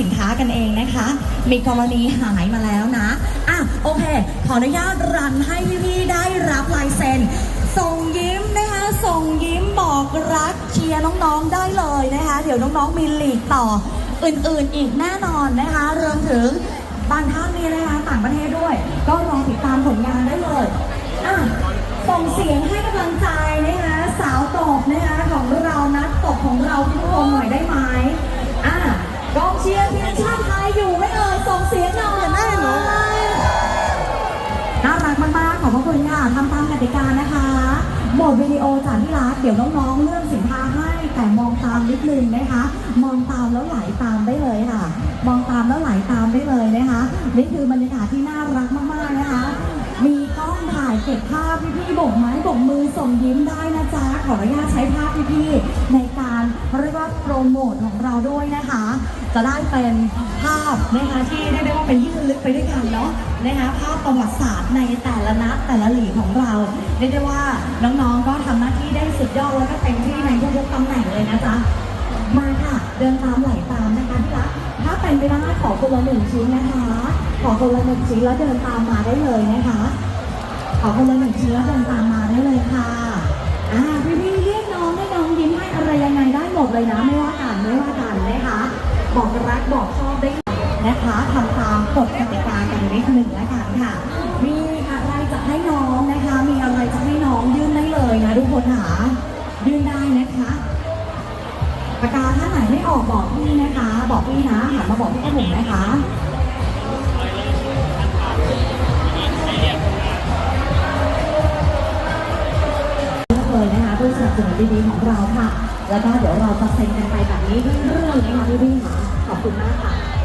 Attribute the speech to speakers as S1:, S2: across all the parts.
S1: สินค้ากันเองนะคะ มีกรณีหายมาแล้วนะ อะโอเค ขออนุญาตรันให้พี่ๆได้รับลายเซ็น ส่งยิ้มนะคะ ส่งยิ้มบอกรักเชียร์น้องๆได้เลยนะคะ เดี๋ยวน้องๆมีลีกต่ออื่นๆอีกแน่นอนนะคะรวมถึงบางท่านนี่นะคะต่างประเทศด้วย ก็รอติดตามผลงานได้เลย นึงนะคะ มองตามแล้วไหลตามได้เลยค่ะ มองตามแล้วไหลตามได้เลยนะคะ นี่คือบรรยากาศที่น่ารักมากๆนะคะ มีกล้องถ่ายเก็บภาพพี่ๆบกไม้บกมือส่งยิ้มได้นะจ๊ะขออนุญาตใช้ภาพพี่ๆในการเรียกว่าโปรโมทของเราด้วยนะคะ จะได้เป็นภาพนะคะที่เรียกได้ว่าเป็นที่ระลึกไปด้วยกันเนาะนะคะภาพประวัติศาสตร์ในแต่ละนัดแต่ละหลีกของเราเรียกได้ว่าน้องๆก็ทำหน้าที่ได้สุดยอดแล้วก็เต็มที่ในทุกๆตำแหน่งเลยนะจ๊ะ มาค่ะ เดินตามไหลตามนะคะที่รักถ้าเป็นไปได้ขอคนละหนึ่งชิ้นนะคะ ขอคนละหนึ่งชิ้นแล้วเดินตามมาได้เลยนะคะ ขอคนละหนึ่งชิ้นแล้วเดินตามมาได้เลยค่ะอ่าพี่พี่เรียกน้องให้น้องยิ้มให้อะไรยังไงได้หมดเลยนะไม่ว่ากันไม่ว่ากันนะคะ บอกรักบอกชอบได้นะคะทำตามกฎ ดีๆของเราค่ะ แล้วก็เดี๋ยวเราจะเซ็นกันไปแบบนี้เรื่อยๆนะคะพี่ๆค่ะขอบคุณมากค่ะ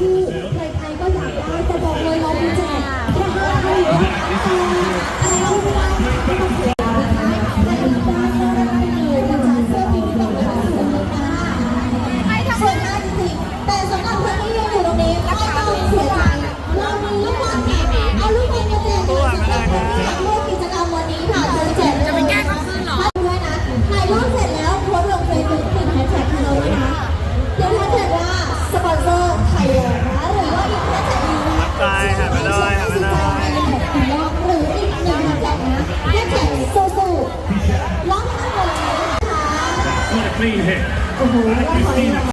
S2: ที่ใครๆก็อยากได้แต่บอกเลยเราไม่แจกแค่ห้าพันหรือว่อะไรก็ไม่ได้ก็เสีย
S3: clean hit.
S2: Oh,